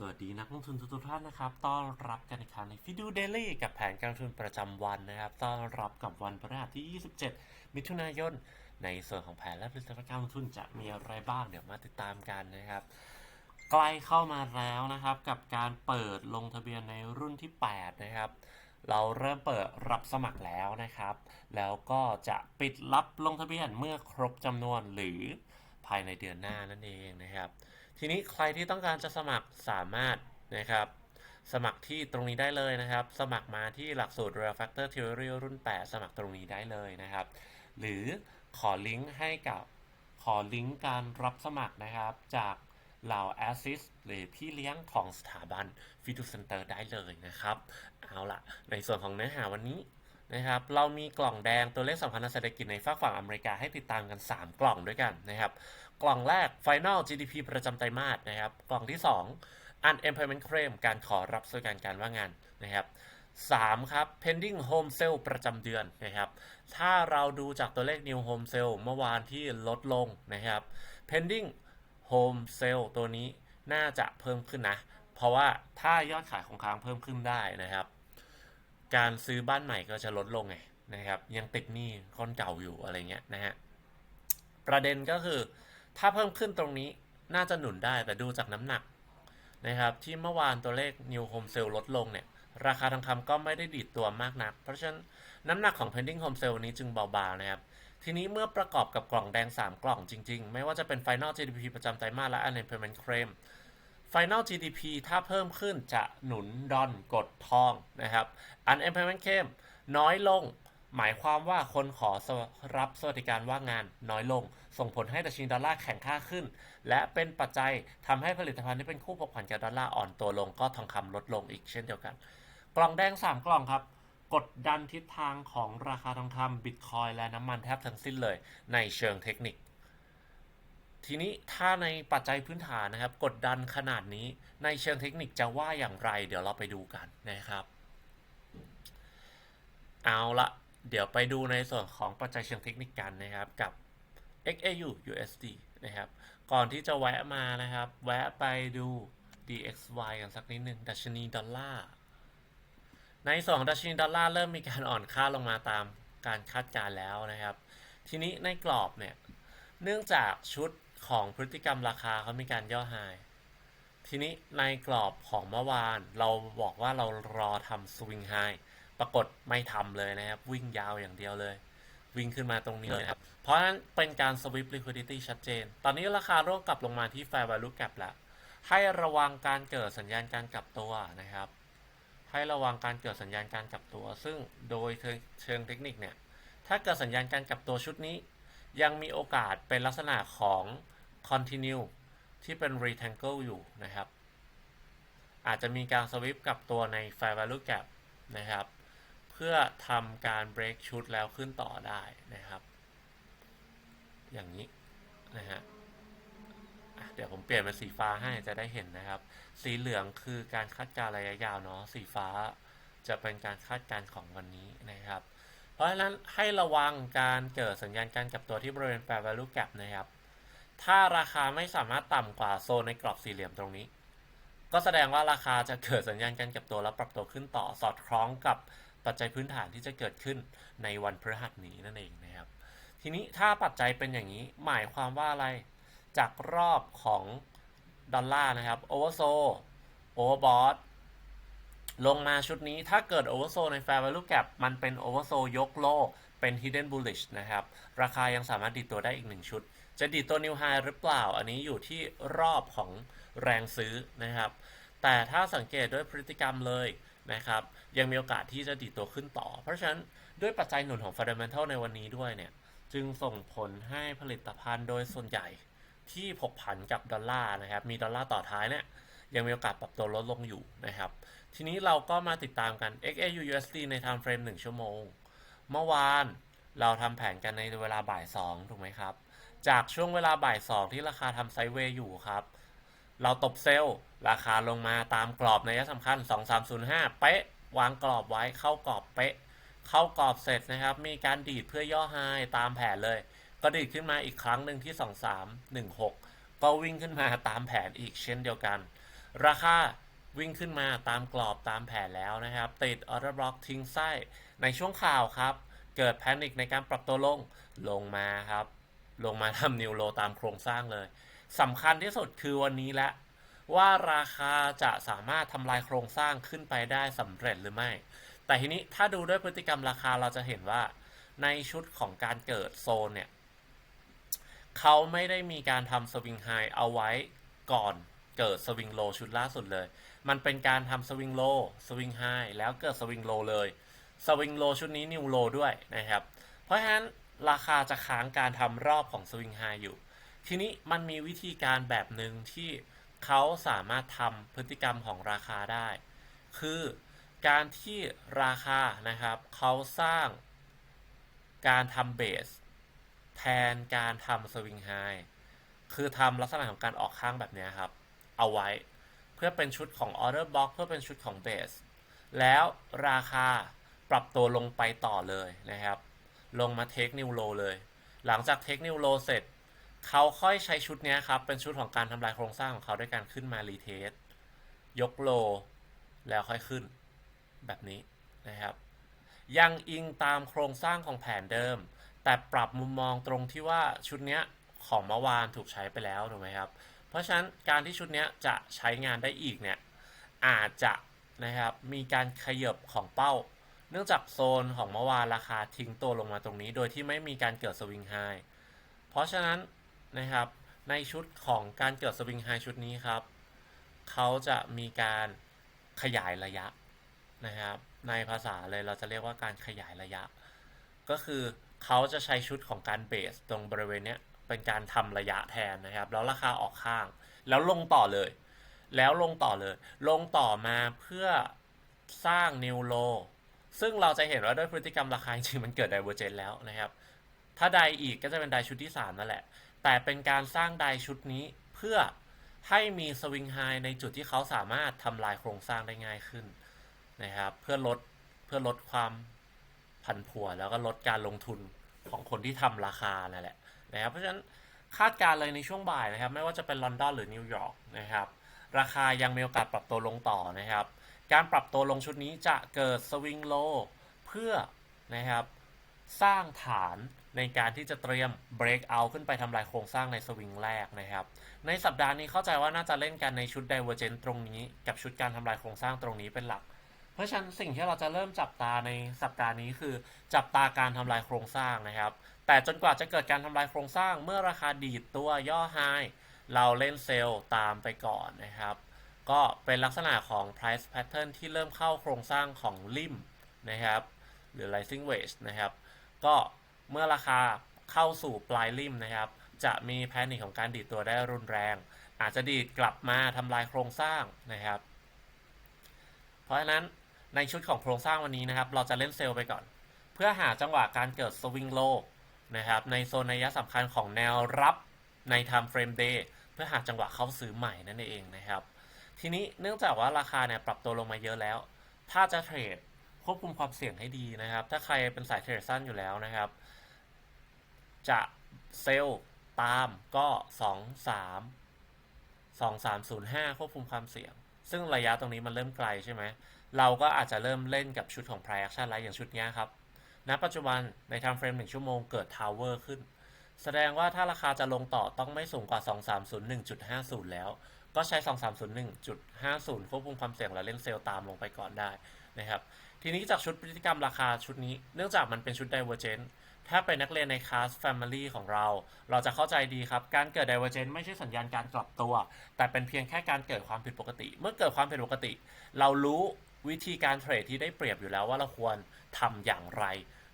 สวัสดีนักลงทุนทุกท่านนะครับ ต้อนรับกันอีกครั้งในฟิดูเดลี่กับแผนการลงทุนประจำวันนะครับ ต้อนรับกับวันพฤหัสที่ 27 มิถุนายน ในส่วนของแผนและผลิตภัณฑ์การลงทุนจะมีอะไรบ้างเดี๋ยวมาติดตามกันนะครับ ใกล้เข้ามาแล้วนะครับ กับการเปิดลงทะเบียนในรุ่นที่ 8 นะครับเราเริ่มเปิดรับสมัครแล้วนะครับ แล้วก็จะปิดรับลงทะเบียนเมื่อครบจำนวนหรือภายในเดือนหน้านั่นเองนะครับ ทีนี้ใครที่ต้องการจะสมัครสามารถนะครับ สมัครที่ตรงนี้ได้เลยนะครับ สมัครมาที่หลักสูตร Real Factor Theory รุ่น 8 สมัครตรงนี้ได้เลยนะครับ หรือขอลิงก์ให้กับขอลิงก์การรับสมัครนะครับ จากเหล่า Assist หรือพี่เลี้ยงของสถาบัน f i t u Center ได้เลยนะครับ เอาละในส่วนของเนื้อหาวันนี้นะครับเรามีกล่องแดงตัวเลขสำคัญทางเศรษฐกิจในฝากฝั่งอเมริกาให้ติดตามกัน 3 กล่องด้วยกันนะครับ กล่องแรก Final GDP ประจำไตรมาสนะครับ กล่องที่ 2 Unemployment Claim การขอรับสวัสดิการการว่างงานนะครับ 3 ครับ pending home sale ประจำเดือนนะครับ ถ้าเราดูจากตัวเลข new home sale เมื่อวานที่ลดลงนะครับ pending home sale ตัวนี้น่าจะเพิ่มขึ้นนะ เพราะว่าถ้ายอดขายของค้างเพิ่มขึ้นได้นะครับ การซื้อบ้านใหม่ก็จะลดลงไงนะครับ ยังติดหนี้ก้อนเก่าอยู่อะไรเงี้ยนะฮะ ประเด็นก็คือ ถ้าเพิ่มขึ้นตรงนี้น่าจะหนุนได้แต่ดูจากน้ำหนักนะครับ ที่เมื่อวานตัวเลข New Home Sale ลดลงเนี่ย ราคาทองคำก็ไม่ได้ดีดตัวมากนัก เพราะฉะนั้นน้ำหนักของ pending home sale นี้จึงเบาๆนะครับ ทีนี้เมื่อประกอบกับกล่องแดง 3 กล่องจริงๆ ไม่ว่าจะเป็น final GDP ประจำไตรมาสและ unemployment claim final GDP ถ้าเพิ่มขึ้นจะหนุนดอนกดทองนะครับ unemployment claim น้อยลง หมายความว่าคนขอรับสวัสดิการว่างงานน้อยลง ส่งผลให้ดัชนีดอลลาร์แข็งค่าขึ้น และเป็นปัจจัยทำให้ผลิตภัณฑ์ที่เป็นคู่ผกผันกับดอลลาร์อ่อนตัวลงก็ทองคำลดลงอีกเช่นเดียวกัน กล่องแดง 3 กล่องครับกดดันทิศทางของราคาทองคำบิตคอยและน้ำมันแทบทั้งสิ้นเลยในเชิงเทคนิค ทีนี้ถ้าในปัจจัยพื้นฐานนะครับ กดดันขนาดนี้ในเชิงเทคนิคจะว่าอย่างไร เดี๋ยวเราไปดูกันนะครับ เอาละเดี๋ยวไปดูในส่วนของปัจจัยเชิงเทคนิคกันนะครับกับ XAU USD นะครับ ก่อนที่จะแวะมานะครับ แวะไปดู DXY กันสักนิดหนึ่งดัชนีดอลลาร์ ในส่วนของดัชนีดอลลาร์เริ่มมีการอ่อนค่าลงมาตามการคาดการณ์แล้วนะครับ ทีนี้ในกรอบเนี่ย เนื่องจากชุดของพฤติกรรมราคาเขามีการย่อไฮทีนี้ในกรอบของเมื่อวานเราบอกว่าเรารอทำสวิงไฮปรากฏไม่ทำเลยนะครับ วิ่งยาวอย่างเดียวเลย วิ่งขึ้นมาตรงนี้เลยครับ เพราะฉะนั้นเป็นการ sweep liquidity ชัดเจน ตอนนี้ราคาร่วงกลับลงมาที่ fair value gap แล้ว ให้ระวังการเกิดสัญญาณการกลับตัวนะครับ ให้ระวังการเกิดสัญญาณการกลับตัว ซึ่งโดยเชิงเทคนิคเนี่ย ถ้าเกิดสัญญาณการกลับตัวชุดนี้ ยังมีโอกาสเป็นลักษณะของ continue ที่เป็น rectangle อยู่นะครับ อาจจะมีการสวิปกลับตัวใน fair value gap นะครับเพื่อทำการ break ชุดแล้วขึ้นต่อได้นะครับ อย่างนี้นะฮะเดี๋ยวผมเปลี่ยนเป็นสีฟ้าให้จะได้เห็นนะครับ สีเหลืองคือการคาดการณ์ระยะยาวเนาะสีฟ้าจะเป็นการคาดการณ์ของวันนี้นะครับ เพราะฉะนั้นให้ระวังการเกิดสัญญาณการกลับตัวที่บริเวณ fair value gap นะครับ ถ้าราคาไม่สามารถต่ำกว่าโซนในกรอบสี่เหลี่ยมตรงนี้ ก็แสดงว่าราคาจะเกิดสัญญาณการกลับตัวแล้วปรับตัวขึ้นต่อสอดคล้องกับ ปัจจัยพื้นฐานที่จะเกิดขึ้นในวันพฤหัสนี้นั่นเองนะครับ ทีนี้ถ้าปัจจัยเป็นอย่างนี้หมายความว่าอะไร จากรอบของดอลลาร์นะครับโอเวอร์โซโอเวอร์บอทลงมาชุดนี้ถ้าเกิดโอเวอร์โซใน Fair Value Gap มันเป็นโอเวอร์โซยกโลเป็น Hidden Bullish นะครับ ราคายังสามารถดีดตัวได้อีกหนึ่งชุด จะดีดตัว New High หรือเปล่า อันนี้อยู่ที่รอบของแรงซื้อนะครับ แต่ถ้าสังเกตด้วยพฤติกรรมเลย นะครับยังมีโอกาสที่จะดีดตัวขึ้นต่อ เพราะฉะนั้นด้วยปัจจัยหนุนของ Fundamental ในวันนี้ด้วยเนี่ยจึงส่งผลให้ผลิตภัณฑ์โดยส่วนใหญ่ที่ผกผันกับดอลลาร์นะครับมีดอลลาร์ต่อท้ายเนี่ยยังมีโอกาสปรับตัวลดลงอยู่นะครับทีนี้เราก็มาติดตามกัน XAU USD ใน time frame 1 ชั่วโมง เมื่อวานเราทำแผนกันในเวลาบ่าย 2 ถูกไหมครับ จากช่วงเวลาบ่าย 2 ที่ราคาทำไซเวย์อยู่ครับ เราตบเซลล์ราคาลงมาตามกรอบในยะสำคัญ 2305 เป๊ะ วางกรอบไว้เข้ากรอบเป๊ะ เข้ากรอบเสร็จนะครับ มีการดีดเพื่อย่อไฮตามแผนเลย ก็ดีดขึ้นมาอีกครั้งหนึ่งที่ 2316 ก็วิ่งขึ้นมาตามแผนอีกเช่นเดียวกัน ราคาวิ่งขึ้นมาตามกรอบตามแผนแล้วนะครับ ติดออเดอร์บล็อกทิ้งไส้ในช่วงข่าวครับ เกิดแพนิคในการปรับตัวลงลงมาครับ ลงมาทำนิวโลตามโครงสร้างเลย สำคัญที่สุดคือวันนี้แหละว่าราคาจะสามารถทำลายโครงสร้างขึ้นไปได้สำเร็จหรือไม่ แต่ทีนี้ถ้าดูด้วยพฤติกรรมราคาเราจะเห็นว่าในชุดของการเกิดโซนเนี่ยเขาไม่ได้มีการทำสวิงไฮเอาไว้ก่อนเกิดสวิงโลชุดล่าสุดเลย มันเป็นการทำสวิงโลสวิงไฮแล้วเกิดสวิงโลเลยสวิงโลชุดนี้นิวโลด้วยนะครับ เพราะฉะนั้นราคาจะค้างการทำรอบของสวิงไฮอยู่ ทีนี้มันมีวิธีการแบบหนึ่งที่เขาสามารถทำพฤติกรรมของราคาได้ คือการที่ราคานะครับเขาสร้างการทำเบสแทนการทำสวิงไฮคือทำลักษณะของการออกข้างแบบนี้ครับ เอาไว้เพื่อเป็นชุดของ Order Block เพื่อเป็นชุดของเบสแล้วราคาปรับตัวลงไปต่อเลยนะครับ ลงมาเทคนิวโลเลย หลังจากเทคนิวโลเสร็จ เขาค่อยใช้ชุดนี้ครับ เป็นชุดของการทำลายโครงสร้างของเขาด้วยการขึ้นมารีเทสยกโล แล้วค่อยขึ้น แบบนี้นะครับ ยังอิงตามโครงสร้างของแผนเดิม แต่ปรับมุมมองตรงที่ว่าชุดนี้ของเมื่อวานถูกใช้ไปแล้วถูกไหมครับ เพราะฉะนั้นการที่ชุดนี้จะใช้งานได้อีกเนี่ยอาจจะนะครับมีการขยบของเป้า เนื่องจากโซนของเมื่อวานราคาทิ้งตัวลงมาตรงนี้ โดยที่ไม่มีการเกิดสวิงไฮเพราะฉะนั้น นะครับ ในชุดของการเกิดสวิงไฮชุดนี้ครับ เขาจะมีการขยายระยะนะครับ ในภาษาเลยเราจะเรียกว่าการขยายระยะ ก็คือเขาจะใช้ชุดของการเบสตรงบริเวณเนี้ยเป็นการทำระยะแทนนะครับ แล้วราคาออกข้าง แล้วลงต่อเลย แล้วลงต่อเลย ลงต่อมาเพื่อสร้างนิวโลซึ่งเราจะเห็นว่าด้วยพฤติกรรมราคาจริงมันเกิดไดเวอร์เจนแล้วนะครับ ถ้าไดอีกก็จะเป็นไดชุดที่ 3 นั่นแหละ แต่เป็นการสร้างไดชุดนี้เพื่อให้มีสวิงไฮในจุดที่เขาสามารถทำลายโครงสร้างได้ง่ายขึ้นนะครับ เพื่อลดเพื่อลดความผันผวนแล้วก็ลดการลงทุนของคนที่ทำราคานั่นแหละนะครับเพราะฉะนั้นคาดการณ์เลยในช่วงบ่ายนะครับ ไม่ว่าจะเป็นลอนดอนหรือนิวยอร์กนะครับ ราคายังมีโอกาสปรับตัวลงต่อนะครับ การปรับตัวลงชุดนี้จะเกิดสวิงโลเพื่อนะครับ สร้างฐานในการที่จะเตรียม break out ขึ้นไปทำลายโครงสร้างในสวิงแรกนะครับ ในสัปดาห์นี้เข้าใจว่าน่าจะเล่นกันในชุด divergent ตรงนี้ กับชุดการทำลายโครงสร้างตรงนี้เป็นหลัก เพราะฉะนั้นสิ่งที่เราจะเริ่มจับตาในสัปดาห์นี้คือ จับตาการทำลายโครงสร้างนะครับ แต่จนกว่าจะเกิดการทำลายโครงสร้างเมื่อราคาดีดตัวย่อไฮเราเล่นเซลล์ตามไปก่อนนะครับ ก็เป็นลักษณะของ price pattern ที่เริ่มเข้าโครงสร้างของริมนะครับ หรือ rising wedge นะครับ ก็เมื่อราคาเข้าสู่ปลายริมนะครับ จะมีแพนิคของการดีดตัวได้รุนแรง อาจจะดีดกลับมาทำลายโครงสร้างนะครับ เพราะฉะนั้นในชุดของโครงสร้างวันนี้นะครับ เราจะเล่นเซลล์ไปก่อน เพื่อหาจังหวะการเกิดสวิงโลนะครับ ในโซนนัยสำคัญของแนวรับใน time frame day เพื่อหาจังหวะเข้าซื้อใหม่นั่นเองนะครับ ทีนี้เนื่องจากว่าราคาเนี่ยปรับตัวลงมาเยอะแล้ว ถ้าจะเทรด ควบคุมความเสี่ยงให้ดีนะครับ ถ้าใครเป็นสายเทรดสั้นอยู่แล้วนะครับ จะเซลล์ตามก็ 2 3 2 3 0 5 ควบคุมความเสี่ยง ซึ่งระยะตรงนี้มันเริ่มไกลใช่ไหม เราก็อาจจะเริ่มเล่นกับชุดของ price action แล้วอย่างชุดนี้ครับณปัจจุบันใน time frame 1 ชั่วโมงเกิด tower ขึ้น แสดงว่าถ้าราคาจะลงต่อต้องไม่สูงกว่า 2301.50 แล้ว ก็ใช้ 2301.50 ควบคุมความเสี่ยงและเล่นเซลล์ตามลงไปก่อนได้นะครับ ทีนี้จากชุดพฤติกรรมราคาชุดนี้ เนื่องจากมันเป็นชุด divergent ถ้าเป็นนักเรียนในคลาส Family ของเรา เราจะเข้าใจดีครับ การเกิด divergent ไม่ใช่สัญญาณการกลับตัว แต่เป็นเพียงแค่การเกิดความผิดปกติ เมื่อเกิดความผิดปกติ เรารู้วิธีการเทรดที่ได้เปรียบอยู่แล้วว่าเราควรทำอย่างไร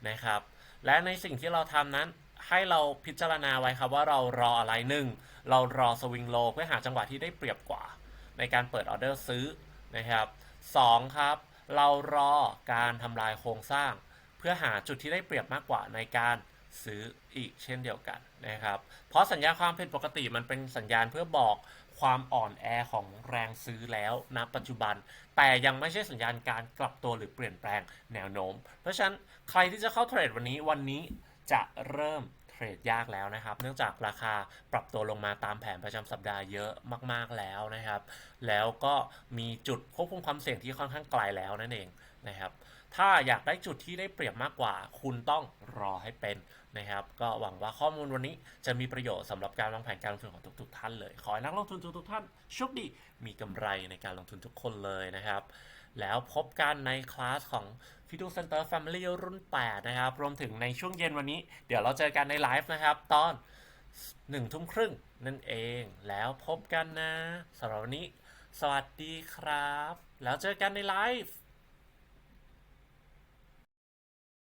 นะครับ และในสิ่งที่เราทำนั้นให้เราพิจารณาไว้ครับว่าเรารออะไรหนึ่งเรารอสวิงโลเพื่อหาจังหวะที่ได้เปรียบกว่า ในการเปิดออเดอร์ซื้อนะครับสองครับ เรารอการทำลายโครงสร้าง เพื่อหาจุดที่ได้เปรียบมากกว่าในการซื้ออีกเช่นเดียวกันนะครับ เพราะสัญญาณความผิดปกติมันเป็นสัญญาณเพื่อบอกความอ่อนแอของแรงซื้อแล้วณปัจจุบัน แต่ยังไม่ใช่สัญญาณการกลับตัวหรือเปลี่ยนแปลงแนวโน้ม เพราะฉะนั้นใครที่จะเข้าเทรดวันนี้วันนี้จะเริ่ม เทรดยากแล้วนะครับ เนื่องจากราคาปรับตัวลงมาตามแผนประจำสัปดาห์เยอะมากๆแล้วนะครับ แล้วก็มีจุดควบคุมความเสี่ยงที่ค่อนข้างไกลแล้วนั่นเองนะครับ ถ้าอยากได้จุดที่ได้เปรียบมากกว่า คุณต้องรอให้เป็นนะครับ ก็หวังว่าข้อมูลวันนี้จะมีประโยชน์สำหรับการวางแผนการลงทุนของทุกๆท่านเลย ขอให้นักลงทุนทุกๆท่านโชคดีมีกำไรในการลงทุนทุกคนเลยนะครับ แล้วพบกันในคลาสของ Fidu Center Family รุ่น 8 นะครับ รวมถึงในช่วงเย็นวันนี้ เดี๋ยวเราเจอกันในไลฟ์นะครับ ตอนหนึ่งทุ่มครึ่งนั่นเอง แล้วพบกันนะสำหรับวันนี้ สวัสดีครับ แล้วเจอกันในไลฟ์